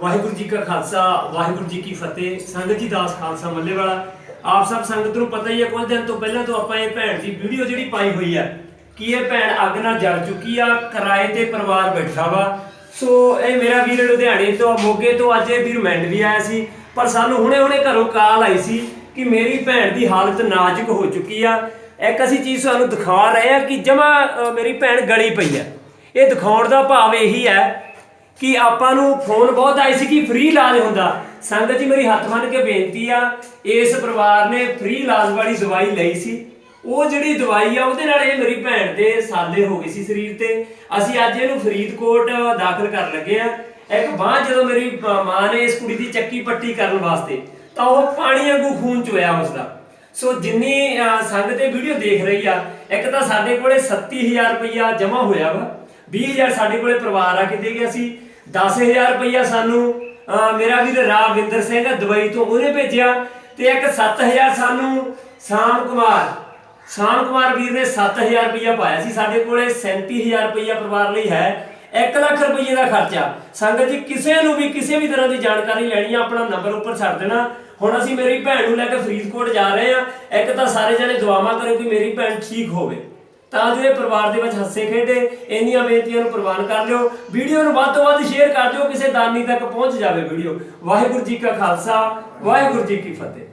ਵਾਹਿਗੁਰੂ ਜੀ ਕਾ ਖਾਲਸਾ, ਵਾਹਿਗੁਰੂ ਜੀ ਕੀ ਫਤਿਹ, ਸੰਗਤ ਜੀ ਦਾਸ ਖਾਲਸਾ ਮੱਲੇ ਵਾਲਾ ਆਪ ਸਭ ਸੰਗਤ ਨੂੰ ਪਤਾ ਹੀ ਹੈ, ਕੁਝ ਦਿਨ ਤੋਂ ਪਹਿਲਾਂ ਤੋਂ ਆਪਾਂ ਇਹ ਭੈਣ ਦੀ ਵੀਡੀਓ ਜਿਹੜੀ ਪਾਈ ਹੋਈ ਹੈ, ਕਿ ਇਹ ਭੈਣ ਅੱਗ ਨਾਲ ਜਲ ਚੁੱਕੀ ਆ, ਕਿਰਾਏ ਤੇ ਪਰਿਵਾਰ ਬੈਠਾ ਵਾ। ਸੋ ਇਹ ਮੇਰਾ ਵੀਰ ਲੁਧਿਆਣੇ ਤੋਂ, ਮੋਗੇ ਤੋਂ ਅੱਜ ਇਹ ਵੀਰ ਮੈਂਡ ਵੀ ਆਇਆ ਸੀ, ਪਰ ਸਾਨੂੰ ਹੁਣੇ-ਹੁਣੇ ਘਰੋਂ ਕਾਲ ਆਈ ਸੀ ਕਿ ਮੇਰੀ ਭੈਣ ਦੀ ਹਾਲਤ ਨਾਜ਼ੁਕ ਹੋ ਚੁੱਕੀ ਆ। ਇੱਕ ਅਸੀਂ ਚੀਜ਼ ਤੁਹਾਨੂੰ ਦਿਖਾ ਰਹੇ ਆ ਕਿ ਜਮਾ ਮੇਰੀ ਭੈਣ ਗਲੀ ਪਈ ਆ ਇਹ ਦਿਖਾਉਣ ਦਾ ਭਾਵ ਇਹੀ ਹੈ ਕਿ ਆਪਾਂ ਨੂੰ ਫੋਨ ਬਹੁਤ ਆਏ ਸੀ ਕਿ ਫ੍ਰੀ ਇਲਾਜ ਹੁੰਦਾ। ਸੰਗਤ ਜੀ, ਮੇਰੀ ਹੱਥ ਮੰਨ ਕੇ ਬੇਨਤੀ ਆ, ਇਸ ਪਰਿਵਾਰ ਨੇ ਫ੍ਰੀ ਇਲਾਜ ਵਾਲੀ ਦਵਾਈ ਲਈ ਸੀ। ਉਹ ਜਿਹੜੀ ਦਵਾਈ ਆ, ਉਹਦੇ ਨਾਲ ਇਹ ਮੇਰੀ ਭੈਣ ਦੇ ਸਾਲੇ ਹੋ ਗਏ ਸੀ ਸਰੀਰ ਤੇ। ਅਸੀਂ ਅੱਜ ਇਹਨੂੰ ਫਰੀਦਕੋਟ ਦਾਖਲ ਕਰਨ ਲੱਗੇ ਆ। ਇੱਕ ਬਾਹ ਜਦੋਂ ਮੇਰੀ ਮਾਂ ਨੇ ਇਸ ਕੁੜੀ ਦੀ ਚੱਕੀ ਪੱਟੀ ਕਰਨ ਵਾਸਤੇ, ਤਾਂ ਉਹ ਪਾਣੀ ਵਾਂਗੂ ਖੂਨ ਚੋਇਆ ਉਸਦਾ। ਸੋ ਜਿੰਨੀ ਸੰਗਤ ਇਹ ਵੀਡੀਓ ਦੇਖ ਰਹੀ ਆ, ਇੱਕ ਤਾਂ ਸਾਡੇ ਕੋਲੇ 37000 ਰੁਪਇਆ ਜਮ੍ਹਾਂ ਹੋਇਆ ਵਾ। 20000 ਸਾਡੇ ਕੋਲੇ ਪਰਿਵਾਰ ਆ ਕੇ ਦੇ ਗਿਆ ਸੀ। 10000 ਰੁਪਈਆ ਸਾਨੂੰ ਮੇਰਾ ਵੀਰ ਰਾਵਿੰਦਰ ਸਿੰਘ ਦੁਬਈ ਤੋਂ ਉਹਨੇ ਭੇਜਿਆ ਤੇ ਇੱਕ 7000 ਸਾਨੂੰ ਸ਼ਾਮ ਕੁਮਾਰ ਸ਼ਾਮ ਕੁਮਾਰ ਵੀਰ ਨੇ 7000 ਰੁਪਈਆ ਪਾਇਆ ਸੀ ਸਾਡੇ ਕੋਲੇ 37000 ਰੁਪਈਆ ਪਰਿਵਾਰ ਲਈ ਹੈ 1 ਲੱਖ ਰੁਪਏ ਦਾ ਖਰਚਾ। ਸੰਗਤ ਜੀ, ਕਿਸੇ ਨੂੰ ਵੀ, ਕਿਸੇ ਵੀ ਤਰ੍ਹਾਂ ਦੀ ਜਾਣਕਾਰੀ ਲੈਣੀ ਆ, ਆਪਣਾ ਨੰਬਰ ਉੱਪਰ ਛੱਡ ਦੇਣਾ। ਹੁਣ ਅਸੀਂ ਮੇਰੀ ਭੈਣ ਨੂੰ ਲੈ ਕੇ ਫਰੀਦਕੋਟ ਜਾ ਰਹੇ ਆ, ਇੱਕ ਤਾਂ ਸਾਰੇ ਜਣੇ ਦੁਆਵਾਂ ਕਰੋ ਕਿ ਮੇਰੀ ਭੈਣ ਠੀਕ ਹੋਵੇ। ਤਾਂ ਜੋ ਇਹ ਪਰਿਵਾਰ ਦੇ ਵਿੱਚ ਹੱਸੇ ਖੇਡੇ, ਇੰਨੀਆਂ ਬੇਨਤੀਆਂ ਨੂੰ ਪ੍ਰਵਾਨ ਕਰ ਲਿਓ। ਵੀਡੀਓ ਨੂੰ ਵੱਧ ਤੋਂ ਵੱਧ ਸ਼ੇਅਰ ਕਰ ਦਿਓ, ਕਿਸੇ ਦਾਨੀ ਤੱਕ ਪਹੁੰਚ ਜਾਵੇ ਵੀਡੀਓ। ਵਾਹਿਗੁਰੂ ਜੀ ਕਾ ਖਾਲਸਾ, ਵਾਹਿਗੁਰੂ ਜੀ ਕੀ ਫਤਿਹ।